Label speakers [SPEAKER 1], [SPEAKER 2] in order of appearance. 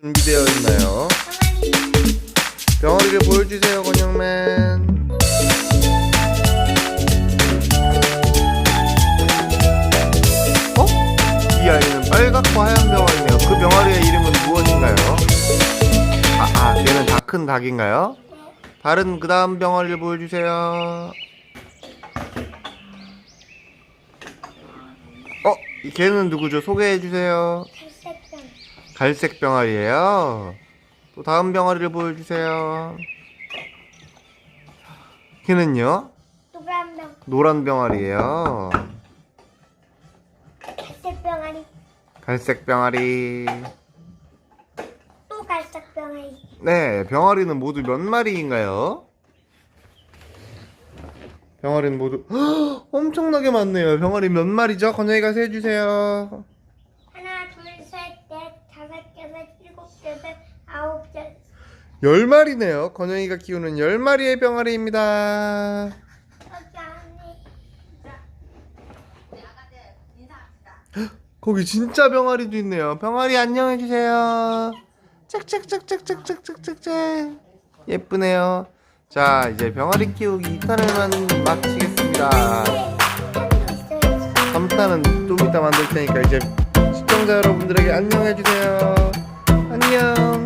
[SPEAKER 1] 준비되어 있나요? 병아리를 보여주세요, 건영맨. 어? 이 아이는 빨갛고 하얀 병아리네요. 그 병아리의 이름은 무엇인가요? 아, 아, 걔는 다 큰 닭인가요? 다른 그 다음 병아리를 보여주세요. 어? 이 걔는 누구죠? 소개해주세요. 갈색 병아리예요. 또 다음 병아리를 보여주세요. 걔는요?
[SPEAKER 2] 노란 병
[SPEAKER 1] 노란 병아리예요.
[SPEAKER 2] 갈색 병아리
[SPEAKER 1] 갈색 병아리.
[SPEAKER 2] 또 갈색 병아리
[SPEAKER 1] 네, 병아리는 모두 몇 마리인가요? 병아리는 모두 헉, 엄청나게 많네요. 병아리 몇 마리죠? 건영이가 세주세요.
[SPEAKER 2] 다섯 일곱 아홉
[SPEAKER 1] 열열 마리네요. 건영이가 키우는 열 마리의 병아리입니다.
[SPEAKER 2] 여기 안에
[SPEAKER 1] 거기 진짜 병아리도 있네요. 병아리 안녕해 주세요. 짝짝짝짝짝짝짝짝짝. 예쁘네요. 자, 이제 병아리 키우기 2탄을 마치겠습니다.
[SPEAKER 2] 있어야지
[SPEAKER 1] 3탄은 좀 이따 만들 테니까 이제 시청자 여러분들에게 안녕해주세요. 안녕.